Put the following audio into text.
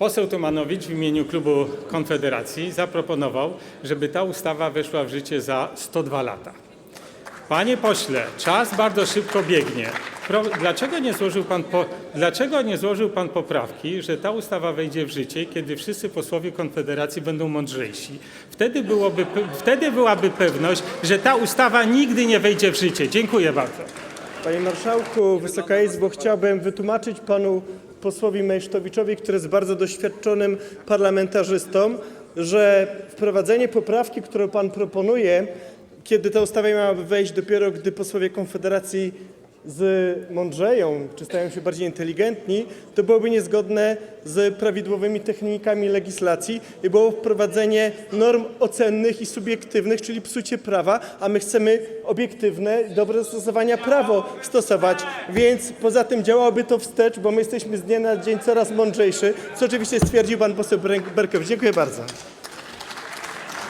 Poseł Tomanowicz w imieniu klubu Konfederacji zaproponował, żeby ta ustawa weszła w życie za 102 lata. Panie pośle, czas bardzo szybko biegnie. Dlaczego, nie złożył pan po, dlaczego nie złożył pan poprawki, że ta ustawa wejdzie w życie, kiedy wszyscy posłowie Konfederacji będą mądrzejsi? Wtedy, byłoby, wtedy byłaby pewność, że ta ustawa nigdy nie wejdzie w życie. Dziękuję bardzo. Panie Marszałku, Wysoka Izbo, chciałbym wytłumaczyć panu posłowi Mejsztowiczowi, który jest bardzo doświadczonym parlamentarzystą, że wprowadzenie poprawki, którą pan proponuje, kiedy ta ustawa miałaby wejść dopiero, gdy posłowie Konfederacji zmądrzeją, czy stają się bardziej inteligentni, to byłoby niezgodne z prawidłowymi technikami legislacji i było wprowadzenie norm ocennych i subiektywnych, czyli psucie prawa, a my chcemy obiektywne, dobre stosowania prawo stosować, więc poza tym działałoby to wstecz, bo my jesteśmy z dnia na dzień coraz mądrzejszy, co oczywiście stwierdził pan poseł Berkowicz. Dziękuję bardzo.